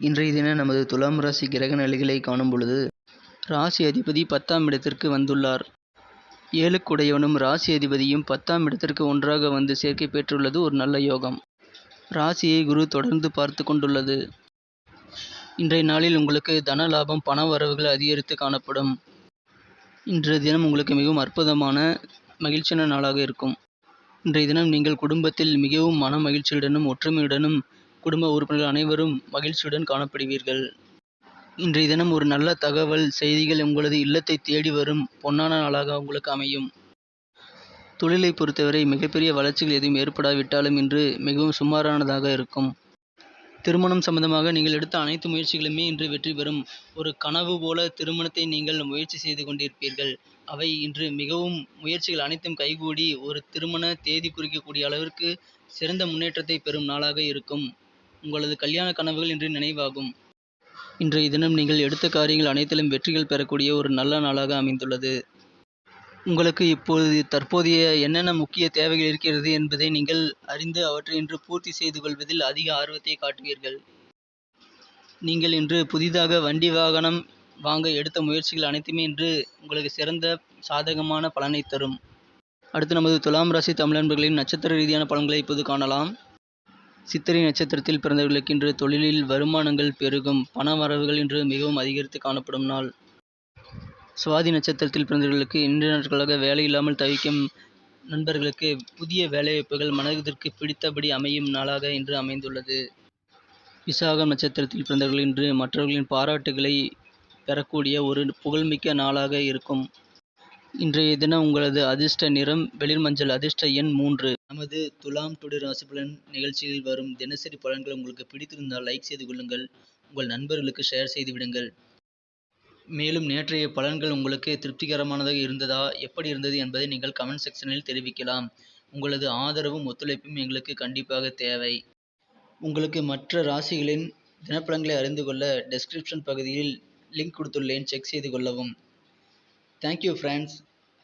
இன்றைய தினம் நமது துலாம் ராசி கிரக நிலைகளை காணும் பொழுது ராசி அதிபதி பத்தாம் இடத்திற்கு வந்துள்ளார். ஏழுக்குடையவனும் ராசி அதிபதியும் பத்தாம் இடத்திற்கு ஒன்றாக வந்து சேர்க்கை பெற்றுள்ளது ஒரு நல்ல யோகம். ராசியை குரு தொடர்ந்து பார்த்து கொண்டுள்ளது. இன்றைய நாளில் உங்களுக்கு தன லாபம் பண வரவுகள் அதிகரித்து காணப்படும். இன்றைய தினம் உங்களுக்கு மிகவும் அற்புதமான மகிழ்ச்சியான நாளாக இருக்கும். இன்றைய தினம் நீங்கள் குடும்பத்தில் மிகவும் மன மகிழ்ச்சியுடனும் ஒற்றுமையுடனும் குடும்ப உறுப்பினர்கள் அனைவரும் மகிழ்ச்சியுடன் காணப்படுவீர்கள். இன்றைய தினம் ஒரு நல்ல தகவல் செய்திகள் உங்களது இல்லத்தை தேடி வரும் பொன்னான நாளாக உங்களுக்கு அமையும். தொழிலை பொறுத்தவரை மிகப்பெரிய வளர்ச்சிகள் எதுவும் ஏற்படாவிட்டாலும் இன்று மிகவும் சுமாரானதாக இருக்கும். திருமணம் சம்பந்தமாக நீங்கள் எடுத்த அனைத்து முயற்சிகளுமே இன்று வெற்றி பெறும். ஒரு கனவு போல திருமணத்தை நீங்கள் முயற்சி செய்து கொண்டிருப்பீர்கள். அவை இன்று மிகவும் முயற்சிகள் அனைத்தும் கைகூடி ஒரு திருமண தேதி குறிக்கக்கூடிய அளவிற்கு சிறந்த முன்னேற்றத்தை பெறும் நாளாக இருக்கும். உங்களது கல்யாண கனவுகள் இன்று நினைவாகும். இன்றைய தினம் நீங்கள் எடுத்த காரியங்கள் அனைத்திலும் வெற்றிகள் பெறக்கூடிய ஒரு நல்ல நாளாக அமைந்துள்ளது. உங்களுக்கு இப்பொழுது தற்போதைய என்னென்ன முக்கிய தேவைகள் இருக்கிறது என்பதை நீங்கள் அறிந்து அவற்றை இன்று பூர்த்தி செய்து கொள்வதில் அதிக ஆர்வத்தை காட்டுவீர்கள். நீங்கள் இன்று புதிதாக வண்டி வாகனம் வாங்க எடுத்த முயற்சிகள் அனைத்துமே இன்று உங்களுக்கு சிறந்த சாதகமான பலனை தரும். அடுத்து நமது துலாம் ராசி தமிழன்பர்களின் நட்சத்திர ரீதியான பலன்களை இப்போது காணலாம். சித்திரை நட்சத்திரத்தில் பிறந்தவர்களுக்கு இன்று தொழிலில் வருமானங்கள் பெருகும். பண வரவுகள் இன்று மிகவும் அதிகரித்து காணப்படும் நாள். சுவாதி நட்சத்திரத்தில் பிறந்தவர்களுக்கு இன்று நாட்களாக வேலை இல்லாமல் தவிக்கும் நண்பர்களுக்கு புதிய வேலைவாய்ப்புகள் மனதிற்கு பிடித்தபடி அமையும் நாளாக இன்று அமைந்துள்ளது. விசாகம் நட்சத்திரத்தில் பிறந்தவர்கள் இன்று மற்றவர்களின் பாராட்டுகளை பெறக்கூடிய ஒரு புகழ்மிக்க நாளாக இருக்கும். இன்றைய தினம் உங்களது அதிர்ஷ்ட நிறம் வெளிர் மஞ்சள் அதிர்ஷ்ட எண் மூன்று. நமது துலாம் டுடே ராசி பலன் நிகழ்ச்சியில் வரும் தினசரி பலன்கள் உங்களுக்கு பிடித்திருந்தால் லைக் செய்து கொள்ளுங்கள். உங்கள் நண்பர்களுக்கு ஷேர் செய்து விடுங்கள். மேலும் நேற்றைய பலன்கள் உங்களுக்கு திருப்திகரமானதாக இருந்ததா எப்படி இருந்தது என்பதை நீங்கள் கமெண்ட் செக்ஷனில் தெரிவிக்கலாம். உங்களது ஆதரவும் ஒத்துழைப்பும் எங்களுக்கு கண்டிப்பாக தேவை. உங்களுக்கு மற்ற ராசிகளின் தினப்பலன்களை அறிந்து கொள்ள டெஸ்கிரிப்ஷன் பகுதியில் லிங்க் கொடுத்துள்ளேன். செக் செய்து கொள்ளவும். Thank you friends